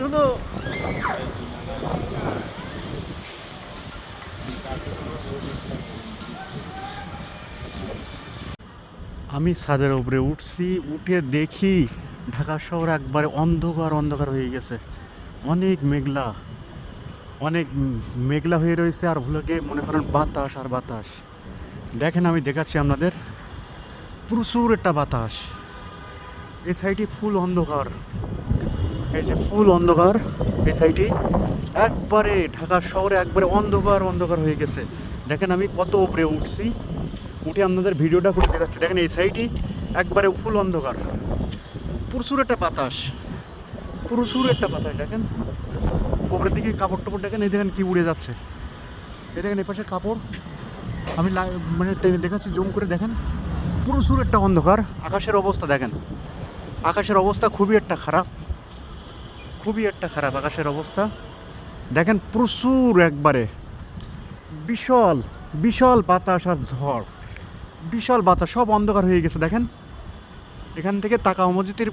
ধুলো আমি ছাদের উপরে উঠছি, উঠে দেখি ঢাকা শহর একবারে অন্ধকার অন্ধকার হয়ে গেছে। অনেক মেঘলা অনেক মেঘলা হয়ে রয়েছে আর ভুলোকে মনে করেন বাতাস আর বাতাস। দেখেন, আমি দেখাচ্ছি আপনাদের। প্রচুর একটা বাতাস। এই সাইডে ফুল অন্ধকার। এই যে ফুল অন্ধকার এই সাইডে একবারে ঢাকা শহরে একবারে অন্ধকার অন্ধকার হয়ে গেছে। দেখেন আমি কত উপরে উঠছি। উঠে আপনাদের ভিডিওটা করে দেখাচ্ছি। দেখেন এই সাইডে একবারে ফুল অন্ধকার। প্রচুর একটা বাতাস। প্রচুর একটা বাতাস, দেখেন। উপরের দিকে কাপড় টাপড়, দেখেন, এই দেখেন কি উড়ে যাচ্ছে। এই দেখেন, এই পাশে কাপড়। আমি মানে টেনে দেখাচ্ছি, জুম করে দেখেন। প্রচুর একটা অন্ধকার। আকাশের অবস্থা, দেখেন। আকাশের অবস্থা খুবই একটা খারাপ। খুবই একটা খারাপ আকাশের অবস্থা। দেখেন প্রচুর একবারে বিশাল বিশাল বাতাস আর ঝড়। বিশাল বাতাস, সব অন্ধকার হয়ে গেছে, দেখেন। এখান থেকে তাকা মসজিদের